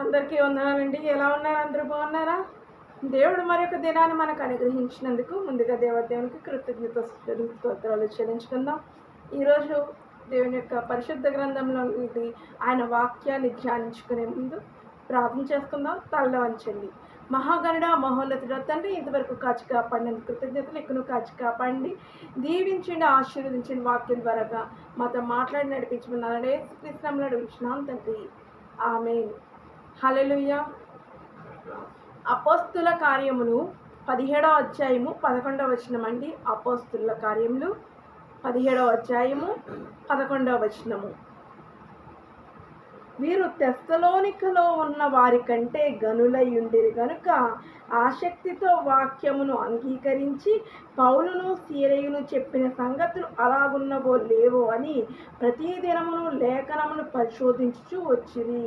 అందరికీ వందనాలండి. ఎలా ఉన్నారు? అందరూ బాగున్నారా? దేవుడు మరొక దినాన్ని మనకు అనుగ్రహించినందుకు ముందుగా దేవదేవునికి కృతజ్ఞత స్తోత్రాలు చెల్లించుకుందాం. ఈరోజు దేవుని యొక్క పరిశుద్ధ గ్రంథంలో ఆయన వాక్యాన్ని ధ్యానించుకునే ముందు ప్రార్థన చేసుకుందాం. తల్ల వంచండి మహాగణుడ మహోన్నతుడ తండ్రి ఇంతవరకు కాచి కాపాడినందుకు కృతజ్ఞతలు ఎక్కువ కాచి కాపాడండి. దీవించండి ఆశీర్వదించండి వాక్యం ద్వారాగా మాతో మాట్లాడి నడిపించమన్నారనే కృష్ణంలో అడుగుతున్నాం తండ్రి. ఆమె హల్లెలూయా. అపోస్తుల కార్యములు పదిహేడవ అధ్యాయము పదకొండవ వచనం అండి. అపోస్తుల కార్యములు పదిహేడవ అధ్యాయము పదకొండవ వచనము. వీరు తెస్తలోనికలో ఉన్న వారి కంటే గనులై ఉండిరు గనుక ఆసక్తితో వాక్యమును అంగీకరించి పౌలును సీరయును చెప్పిన సంగతులు అలాగున్నవో లేవో అని ప్రతి దినమును లేఖనమును పరిశోధించుచూ వచ్చిరి.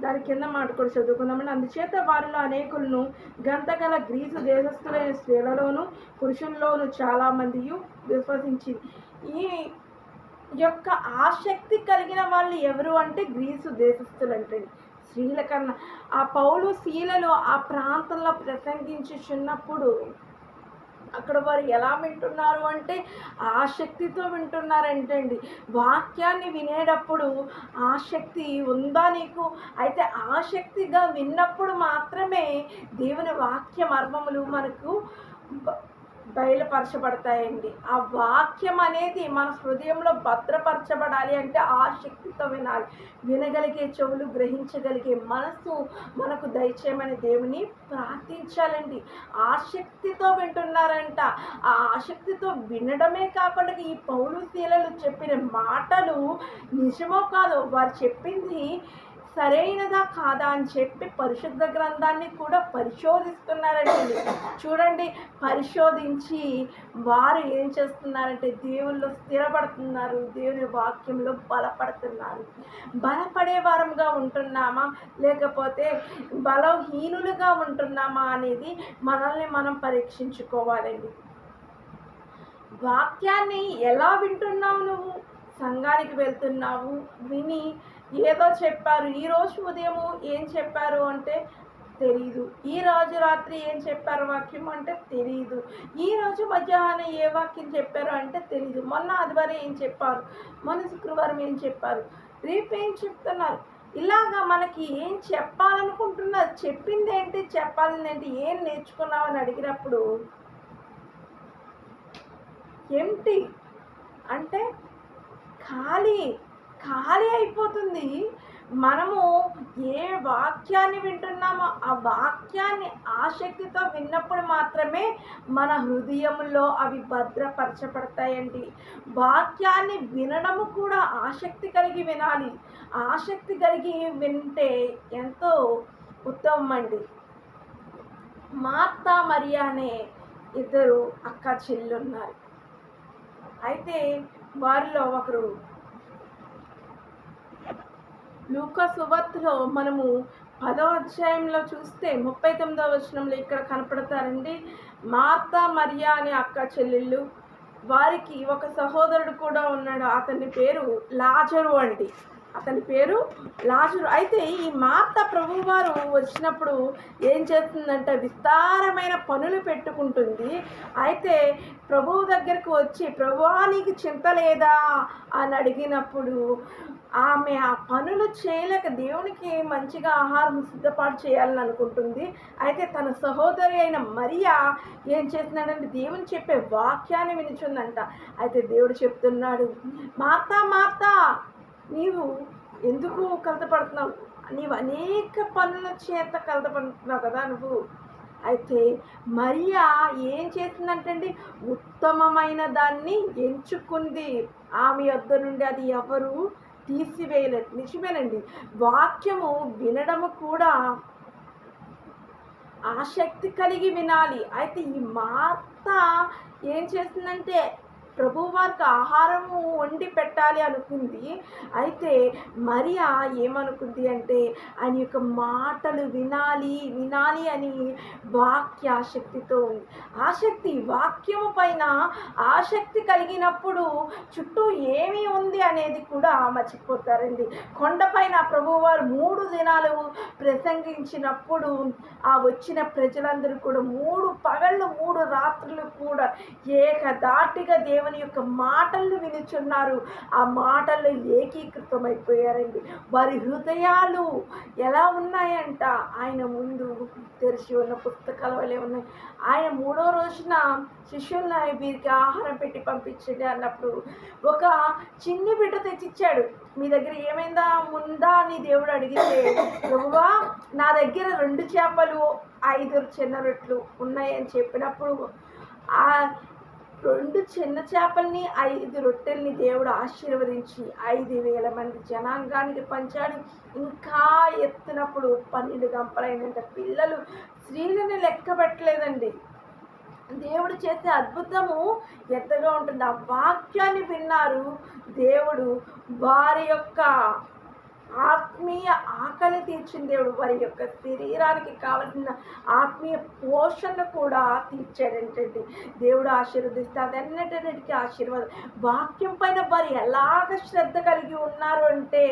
దాని కింద మాట కూడా చదువుకుందామని అందుచేత వారిలో అనేకులను గంతగల గ్రీసు దేశస్థులైన స్త్రీలలోను పురుషుల్లోను చాలామంది విశ్వసించింది ఈ యొక్క ఆసక్తి కలిగిన వాళ్ళు ఎవరు అంటే గ్రీసు దేశస్థులు అంటే స్త్రీల కన్నా. ఆ పౌలు శీలలో ఆ ప్రాంతంలో ప్రసంగించుచున్నప్పుడు అక్కడ వారు ఎలా వింటున్నారు అంటే ఆసక్తితో వింటున్నారంటే అండి వాక్యాన్ని వినేటప్పుడు ఆసక్తి ఉందా నీకు? అయితే ఆసక్తిగా విన్నప్పుడు మాత్రమే దేవుని వాక్య మర్మములు మనకు బయలుపరచబడతాయండి. ఆ వాక్యం అనేది మన హృదయంలో భద్రపరచబడాలి అంటే ఆసక్తితో వినాలి. వినగలిగే చెవులు గ్రహించగలిగే మనసు మనకు దయచేయమని దేవుని ప్రార్థించాలండి. ఆసక్తితో వింటున్నారంట. ఆ ఆసక్తితో వినడమే కాకుండా ఈ పౌలు శీలలు చెప్పిన మాటలు నిజమో కాదో వారు చెప్పింది సరైనదా కాదా అని చెప్పి పరిశుద్ధ గ్రంథాన్ని కూడా పరిశోధిస్తున్నారంటే చూడండి పరిశోధించి వారు ఏం చేస్తున్నారంటే దేవుళ్ళు స్థిరపడుతున్నారు దేవుని వాక్యంలో బలపడుతున్నారు. బలపడే వారంగా ఉంటున్నామా? లేకపోతే బలహీనులుగా ఉంటున్నామా అనేది మనల్ని మనం పరీక్షించుకోవాలండి. వాక్యాన్ని ఎలా వింటున్నావు నువ్వు? సంఘానికి వెళ్తున్నావు విని ఏదో చెప్పారు. ఈరోజు ఉదయము ఏం చెప్పారు అంటే తెలీదు. ఈ రోజు రాత్రి ఏం చెప్పారు వాక్యం అంటే తెలీదు. ఈ రోజు మధ్యాహ్నం ఏ వాక్యం చెప్పారు అంటే తెలీదు. మొన్న ఆదివారం ఏం చెప్పారు? మొన్న శుక్రవారం ఏం చెప్పారు? రేపు ఏం చెప్తున్నారు? ఇలాగా మనకి ఏం చెప్పాలనుకుంటున్నారు చెప్పింది ఏంటి చెప్పాలని ఏంటి ఏం నేర్చుకున్నామని అడిగినప్పుడు ఎంటి అంటే ఖాళీ. ఖాళీ అయిపోతుంది. మనము ఏ వాక్యాన్ని వింటున్నామో ఆ వాక్యాన్ని ఆసక్తితో విన్నప్పుడు మాత్రమే మన హృదయంలో అవి భద్రపరచబడతాయండి. వాక్యాన్ని వినడము కూడా ఆసక్తి కలిగి వినాలి. ఆసక్తి కలిగి వింటే ఎంతో ఉత్తమం అండి మార్తా మరియా అనే ఇద్దరు అక్క చెల్లున్నారు అయితే వారిలో ఒకరు లూకా సువత్లో మనము పదో అధ్యాయంలో చూస్తే ముప్పై తొమ్మిదవ వచనంలో ఇక్కడ కనపడతారండి మార్తా మరియా అనే అక్క చెల్లెళ్ళు వారికి ఒక సహోదరుడు కూడా ఉన్నాడు. అతని పేరు లాజరు అండి. అతని పేరు లాజరు. అయితే ఈ మార్త ప్రభువారు వచ్చినప్పుడు ఏం చేస్తుందంటే విస్తారమైన పనులు పెట్టుకుంటుంది. అయితే ప్రభువు దగ్గరకు వచ్చి ప్రభువా నీకు చింత లేదా? అని అడిగినప్పుడు ఆమె ఆ పనులు చేయలేక దేవునికి మంచిగా ఆహారం సిద్ధపాటు చేయాలని అనుకుంటుంది. అయితే తన సహోదరి అయిన మరియా ఏం చేస్తున్నాడంటే దేవుని చెప్పే వాక్యాన్ని వినిచుందంట. అయితే దేవుడు చెప్తున్నాడు మార్తా మార్తా నీవు ఎందుకు కలతపడుతున్నావు నీవు అనేక పనుల చేత కలతపడుతున్నావు కదా నువ్వు. అయితే మరియా ఏం చేసిందంటండి? ఉత్తమమైన దాన్ని ఎంచుకుంది. ఆమె వద్ద నుండి అది ఎవరు తీసివేయలేదు నిజమేనండి వాక్యము వినడము కూడా ఆసక్తి కలిగి వినాలి. అయితే ఈ మార్త ఏం చేసిందంటే ప్రభువారికి ఆహారము వండి పెట్టాలి అనుకుంది. అయితే మరియా ఏమనుకుంది అంటే ఆయన యొక్క మాటలు వినాలి వినాలి అని వాక్య ఆసక్తితో ఉంది ఆసక్తి వాక్యము పైన ఆసక్తి కలిగినప్పుడు చుట్టూ ఏమి ఉంది అనేది కూడా మర్చిపోతారండి. కొండపైన ప్రభువారు మూడు దినాలు ప్రసంగించినప్పుడు ఆ వచ్చిన ప్రజలందరూ కూడా మూడు పగళ్ళు మూడు రాత్రులు కూడా ఏకదాటిగా దేవుని యొక్క మాటలను వినిచున్నారు. ఆ మాటల్లో ఏకీకృతమైపోయారండి. వారి హృదయాలు ఎలా ఉన్నాయంట? ఆయన ముందు తెరిచి ఉన్న పుస్తకాల వలె ఉన్నాయి. ఆయన మూడో రోజున శిష్యులను వీరికి ఆహారం పెట్టి పంపించండి అన్నప్పుడు ఒక చిన్ని బిడ్డ తెచ్చిచ్చాడు. మీ దగ్గర ఏమైందా? ఉందా? అని దేవుడు అడిగితే ప్రభువా నా దగ్గర రెండు చేపలు ఐదు చిన్న రొట్లు ఉన్నాయని చెప్పినప్పుడు రెండు చిన్న చేపల్ని ఐదు రొట్టెల్ని దేవుడు ఆశీర్వదించి ఐదు వేల మంది జనాంగానికి పంచాడు. ఇంకా ఎత్తినప్పుడు పన్నెండు గంపలైనంత పిల్లలు స్త్రీలని లెక్కబెట్టలేదండి దేవుడు చేసే అద్భుతము ఎంతగా ఉంటుంది. ఆ వాక్యాన్ని విన్నారు దేవుడు. వారి యొక్క ఆత్మీయ ఆకలి తీర్చిన దేవుడు వారి యొక్క శరీరానికి కావలసిన ఆత్మీయ పోషణ కూడా తీర్చాడంటండి దేవుడు ఆశీర్వదిస్తే అదన్నిటికి ఆశీర్వాదం. వాక్యం పైన వారు ఎలాగ శ్రద్ధ కలిగి ఉన్నారు అంటే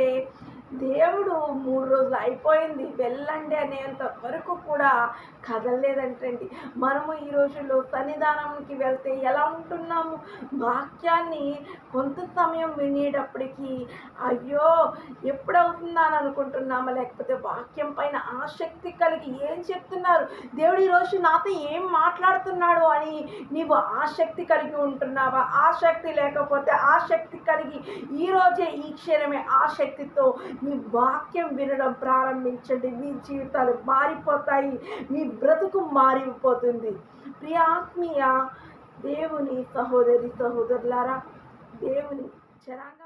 దేవుడు మూడు రోజులు అయిపోయింది వెళ్ళండి అనేంత వరకు కూడా కదలలేదంటండి. మనము ఈ రోజుల్లో సన్నిధానంకి వెళ్తే ఎలా ఉంటున్నాము? వాక్యాన్ని కొంత సమయం వినేటప్పటికీ అయ్యో ఎప్పుడవుతుందా అని అనుకుంటున్నామా? లేకపోతే వాక్యం పైన ఆసక్తి కలిగి ఏం చెప్తున్నారు? దేవుడు ఈరోజు నాతో ఏం మాట్లాడుతున్నాడు అని నీవు ఆసక్తి కలిగి ఉంటున్నావా? ఆసక్తి లేకపోతే ఆసక్తి కలిగి ఈరోజే ఈ క్షణమే ఆసక్తితో మీ వాక్యం వినడం ప్రారంభించండి. మీ జీవితాలు మారిపోతాయి. మీ బ్రతుకు మారిపోతుంది. ప్రియ ఆత్మీయ దేవుని సహోదరి సహోదరులారా దేవుని జనాంగ